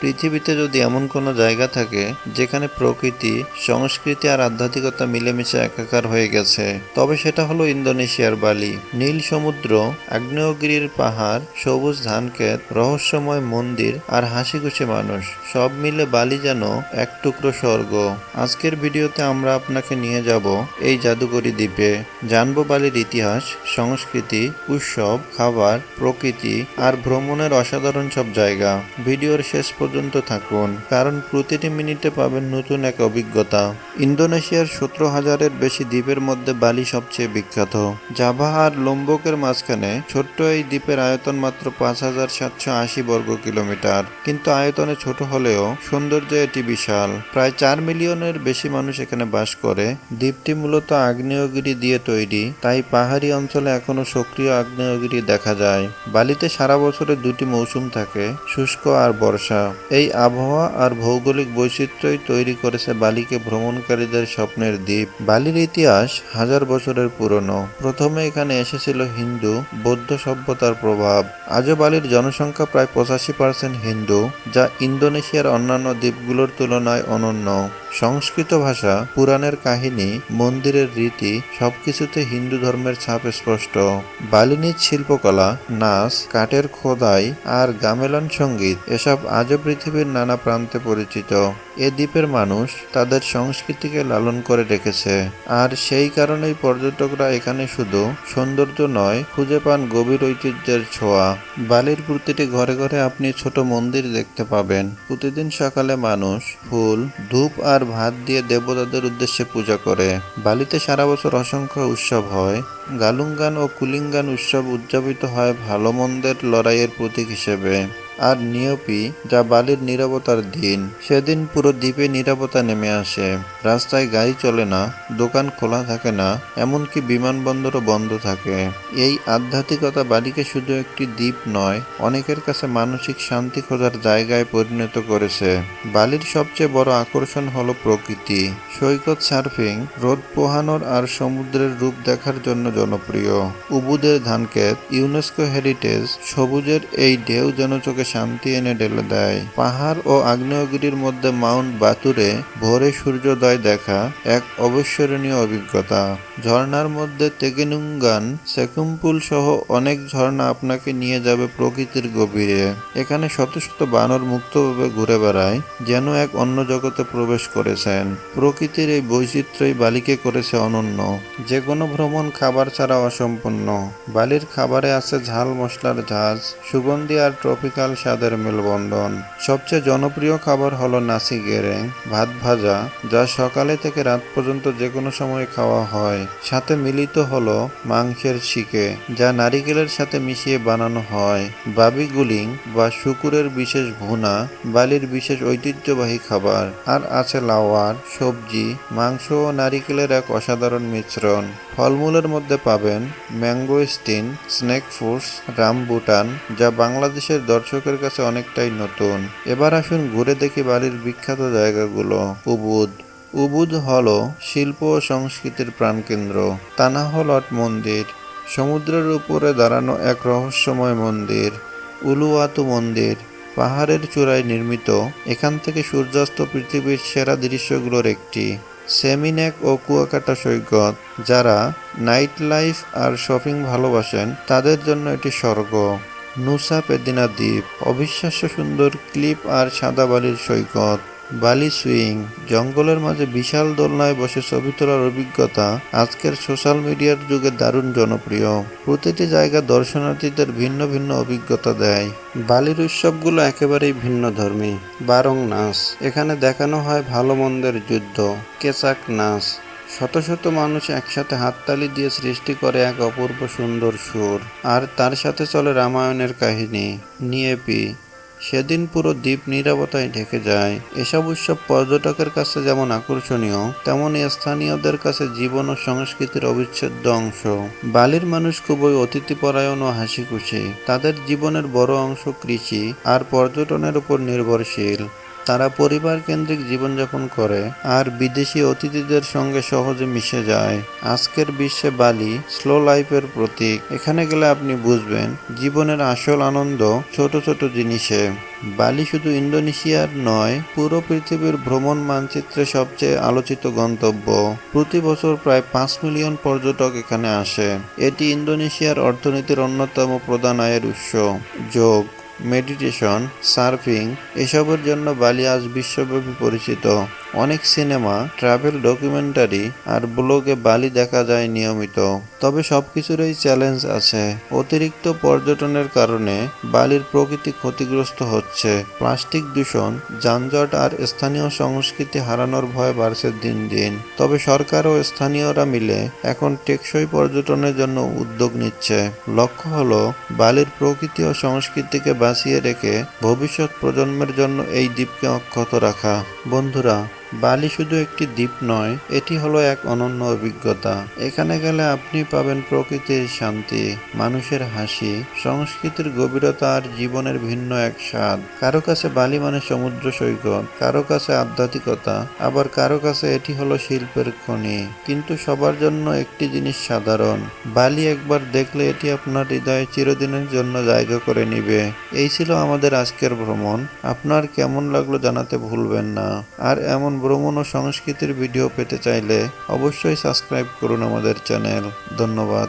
পৃথিবীতে যদি এমন কোনো জায়গা থাকে যেখানে প্রকৃতি, সংস্কৃতি আর আধ্যাত্মিকতা মিলেমিশে একাকার হয়ে গেছে, তবে সেটা হলো ইন্দোনেশিয়ার বালি। নীল সমুদ্র, আগ্নেয়গিরির পাহাড়, সবুজ ধানক্ষেত, রহস্যময় মন্দির আর হাসিখুশি মানুষ, সব মিলে বালি যেন এক টুকরো স্বর্গ। আজকের ভিডিওতে আমরা আপনাকে নিয়ে যাব এই জাদুকরী দ্বীপে। জানব বালির ইতিহাস, সংস্কৃতি, উৎসব, খাবার, প্রকৃতি আর ভ্রমণের অসাধারণ সব জায়গা। ভিডিওর শেষ পর্যন্ত থাকুন, কারণ প্রতিটি মিনিটে পাবেন নতুন এক অভিজ্ঞতা। ইন্দোনেশিয়ার সতেরো হাজারের বেশি দ্বীপের মধ্যে বালি সবচেয়ে বিখ্যাত। জাভা আর লোম্বকের মাঝখানে ছোট্ট এই দ্বীপের আয়তন মাত্র পাঁচ হাজার সাতশো আশি বর্গ কিলোমিটার। কিন্তু আয়তনে ছোট হলেও সৌন্দর্যে এটি বিশাল। প্রায় চার মিলিয়নের বেশি মানুষ এখানে বাস করে। দ্বীপটি মূলত আগ্নেয়গিরি দিয়ে তৈরি, তাই পাহাড়ি অঞ্চলে এখনও সক্রিয় আগ্নেয়গিরি দেখা যায়। বালিতে সারা বছরে দুটি মৌসুম থাকে, শুষ্ক আর বর্ষা। এই আবহাওয়া আর ভৌগোলিক বৈচিত্র্যই তৈরি করেছে বালিকে ভ্রমণকারীদের স্বপ্নের দ্বীপ। বালির ইতিহাস হাজার বছরের পুরনো। প্রথমে এখানে এসেছিল হিন্দু, বৌদ্ধ সভ্যতার প্রভাব। আজও বালির জনসংখ্যা প্রায় পঁচাশি পার্সেন্ট হিন্দু, যা ইন্দোনেশিয়ার অন্যান্য দ্বীপগুলোর তুলনায় অনন্য। সংস্কৃত ভাষা, পুরাণের কাহিনী, মন্দিরের রীতি সবকিছুতে হিন্দু ধর্মের ছাপ স্পষ্ট। বালিনীর শিল্পকলা, নাচ, কাঠের খোদাই আর গামেলান সংগীত এসব আজও পৃথিবীর নানা প্রান্তে পরিচিত। এ দ্বীপের মানুষ তাদের সংস্কৃতিকে লালন করে রেখেছে। আর সেই কারণেই পর্যটকরা এখানে শুধু সৌন্দর্য নয়, খুঁজে পান গভীর ঐতিহ্যের ছোঁয়া। বালির প্রতিটি ঘরে ঘরে আপনি ছোট মন্দির দেখতে পাবেন। প্রতিদিন সকালে মানুষ ফুল, ধূপ আর ভাত দিয়ে দেবতাদের উদ্দেশ্যে পূজা করে। বালিতে সারা বছর অসংখ্য উৎসব হয়। গালুঙ্গান ও কুলিঙ্গান উৎসব উদযাপিত হয় ভালো মন্দের লড়াইয়ের প্রতীক হিসেবে। আর নিয়পি, যা বালির নিরাপত্তার দিন, সেদিন পুরো দ্বীপে নিরাপত্তা নেমে আসে। রাস্তায় গাড়ি চলে না, দোকান খোলা থাকে না, এমনকি বিমানবন্দরও বন্ধ থাকে। এই আধ্যাত্মিকতা বালিকে শুধু একটি দ্বীপ নয়, অনেকের কাছে মানসিক শান্তি খোঁজার জায়গায় পরিণত করেছে। বালির সবচেয়ে বড় আকর্ষণ হলো প্রকৃতি। সৈকত সার্ফিং, রোদ পোহানোর আর সমুদ্রের রূপ দেখার জন্য জনপ্রিয়। উবুদের ধানক্ষেত, ইউনেস্কো হেরিটেজ, সবুজের এই ঢেউ যেন চোখে শান্তি এনে ঢেলে দেয়। পাহাড় ও আগ্নেয়গিরির মধ্যে মাউন্ট বাতুরে ভোরে সূর্যোদয় দেখা এক অবিস্মরণীয় অভিজ্ঞতা। ঝর্ণার মধ্যে তেগেনুঙ্গান, সেকুম্পুল সহ অনেক ঝর্ণা আপনাকে নিয়ে যাবে প্রকৃতির গভীরে। এখানে শত শত বানর মুক্তভাবে ঘুরে বেড়ায়, যেন এক অন্য জগতে প্রবেশ করেছেন। প্রকৃতির এই বৈচিত্র্যই বালিকে করেছে অনন্য। যে কোনো ভ্রমণ খাবার ছাড়া অসম্পূর্ণ। বালির খাবারে আছে ঝাল মশলার ঝাঁজ, সুগন্ধি আর ট্রপিক্যাল স্বাদের মেলবন্ধন। সবচেয়ে জনপ্রিয় খাবার হলো নাসি গেরেং ভাত ভাজা, যা সকালে থেকে রাত পর্যন্ত যে কোনো সময় খাওয়া হয়। সাথে মিলিত হলো মাংসের শিকে, যা নারিকেলের সাথে মিশিয়ে বানানো হয়। বাবি গুলিং বা শুকুরের বিশেষ ভুনা, বালির বিশেষ ঐতিহ্যবাহী খাবার। আর আছে লাওয়ার, সবজি, মাংস ও নারিকেলের এক অসাধারণ মিশ্রণ। ফলমূলের মধ্যে পাবেন mangosteen, snake fruits, rambutan, যা বাংলাদেশের দর্শকের কাছে অনেকটাই নতুন। এবার আসুন ঘুরে দেখি বালির বিখ্যাত জায়গাগুলো। উবুদ। উবুদ হল শিল্প ও সংস্কৃতির প্রাণকেন্দ্র। তানাহলট মন্দির। সমুদ্রের উপরে দাঁড়ানো এক রহস্যময় মন্দির। উলুয়াতু মন্দির। পাহাড়ের চূড়ায় নির্মিত। এখান থেকে সূর্যাস্ত পৃথিবীর সেরা দৃশ্যগুলোর একটি। সেমিনেক ও কুয়াকাটা সৈকত, যারা নাইট লাইফ আর শপিং ভালোবাসেন, তাদের জন্য এটি স্বর্গ। নুসা পেদিনা দ্বীপ অবিশ্বাস্য সুন্দর ক্লিপ আর সাদা বালির সৈকত। বালি সুইং, জঙ্গলের মাঝে বিশাল দোলনায় বসে ছবি তোলার অভিজ্ঞতা আজকের সোশ্যাল মিডিয়ার যুগে দারুণ জনপ্রিয়। প্রতিটি জায়গা দর্শনার্থীদের ভিন্ন ভিন্ন অভিজ্ঞতা দেয়। বালির উৎসবগুলো একেবারেই ভিন্ন ধর্মী। বারং নাচ। এখানে দেখানো হয় ভালো মন্দের যুদ্ধ, কেচাক নাচ। শত শত মানুষ একসাথে হাততালি দিয়ে সৃষ্টি করে এক অপূর্ব সুন্দর সুর। আর তার সাথে চলে রামায়ণের কাহিনী নিয়েপি সেদিন পুরো দ্বীপ নিরাপত্তায় ঢেকে যায়। এসব উৎসব পর্যটকের কাছে যেমন আকর্ষণীয় তেমনই স্থানীয়দের কাছে জীবন ও সংস্কৃতির অবিচ্ছেদ্য অংশ। বালির মানুষ খুবই অতিথিপরায়ণ ও হাসি খুশি তাদের জীবনের বড় অংশ কৃষি, আর পর্যটনের উপর নির্ভরশীল। তারা পরিবার কেন্দ্রিক জীবনযাপন করে আর বিদেশি অতিথিদের সঙ্গে সহজে মিশে যায়। আজকের বিশ্বে বালি স্লো লাইফের প্রতীক। এখানে গেলে আপনি বুঝবেন জীবনের আসল আনন্দ ছোট ছোট জিনিসে। বালি শুধু ইন্দোনেশিয়ার নয়, পুরো পৃথিবীর ভ্রমণ মানচিত্রে সবচেয়ে আলোচিত গন্তব্য। প্রতি বছর প্রায় পাঁচ মিলিয়ন পর্যটক এখানে আসে। এটি ইন্দোনেশিয়ার অর্থনীতির অন্যতম প্রধান আয়ের উৎস। যোগ মেডিটেশন সার্ফিং এসবের জন্য বালি আজ বিশ্বব্যাপী পরিচিত। অনেক সিনেমা ট্রাভেল ডকুমেন্টারি আর ব্লগে বালি দেখা যায় নিয়মিত। তবে সবকিছুরই চ্যালেঞ্জ আছে। অতিরিক্ত পর্যটনের কারণে বালির প্রকৃতি ক্ষতিগ্রস্ত হচ্ছে। প্লাস্টিক দূষণ, যানজট আর স্থানীয় সংস্কৃতি হারানোর ভয় বাড়ছে দিন দিন। তবে সরকার ও স্থানীয়রা মিলে এখন টেকসই পর্যটনের জন্য উদ্যোগ নিচ্ছে। লক্ষ্য হলো, বালির প্রকৃতি ও সংস্কৃতিকে বাঁচিয়ে রেখে ভবিষ্যৎ প্রজন্মের জন্য এই দ্বীপকে অক্ষত রাখা। বন্ধুরা বালি শুধু একটি দ্বীপ নয়, এটি হলো এক অনন্য অভিজ্ঞতা। এখানে গেলে আপনি পাবেন প্রকৃতির শান্তি, মানুষের হাসি, সংস্কৃতির গভীরতা আর জীবনের ভিন্ন এক স্বাদ। কারও কাছে বালি মানে সমুদ্র সৈকত, কারও কাছে আধ্যাত্মিকতা, আবার কারও কাছে এটি হলো শিল্পের খনি। কিন্তু সবার জন্য একটি জিনিস সাধারণ, বালি একবার দেখলে এটি আপনার হৃদয়ে চিরদিনের জন্য জায়গা করে নিবে। এই ছিল আমাদের আজকের ভ্রমণ। আপনার কেমন লাগল জানাতে ভুলবেন না। আর এমন ভ্রমণ ও সংস্কৃতির ভিডিও পেতে চাইলে অবশ্যই সাবস্ক্রাইব করুন আমাদের চ্যানেল। ধন্যবাদ।